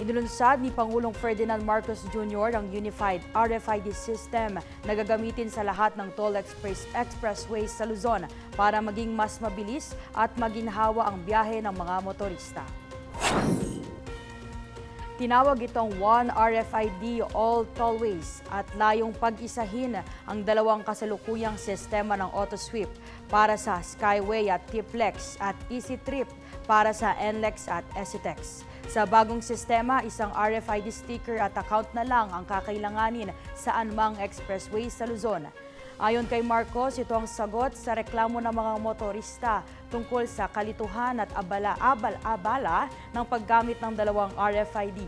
Inilunsad ni Pangulong Ferdinand Marcos Jr. ang Unified RFID System na gagamitin sa lahat ng toll express expressways sa Luzon para maging mas mabilis at maginhawa ang biyahe ng mga motorista. Tinawag itong One RFID All Tollways at layong pag-isahin ang dalawang kasalukuyang sistema ng AutoSweep para sa Skyway at Tiplex at EasyTrip para sa NLEX at EasyTex. Sa bagong sistema, isang RFID sticker at account na lang ang kakailanganin sa anumang expressway sa Luzon. Ayon kay Marcos, ito ang sagot sa reklamo ng mga motorista tungkol sa kalituhan at abala-abal-abala ng paggamit ng dalawang RFID.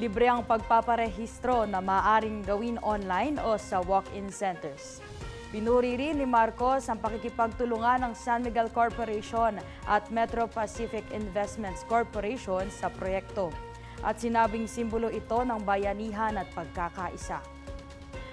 Libre ang pagpaparehistro na maaring gawin online o sa walk-in centers. Pinuri rin ni Marcos ang pakikipagtulungan ng San Miguel Corporation at Metro Pacific Investments Corporation sa proyekto. At sinabing simbolo ito ng bayanihan at pagkakaisa.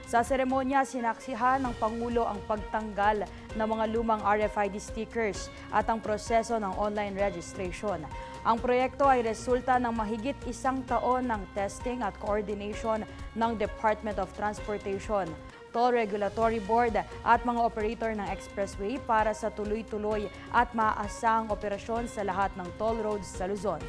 Sa seremonya, sinaksihan ng Pangulo ang pagtanggal ng mga lumang RFID stickers at ang proseso ng online registration. Ang proyekto ay resulta ng mahigit isang taon ng testing at coordination ng Department of Transportation, Toll Regulatory Board at mga operator ng expressway para sa tuloy-tuloy at maaasang operasyon sa lahat ng toll roads sa Luzon.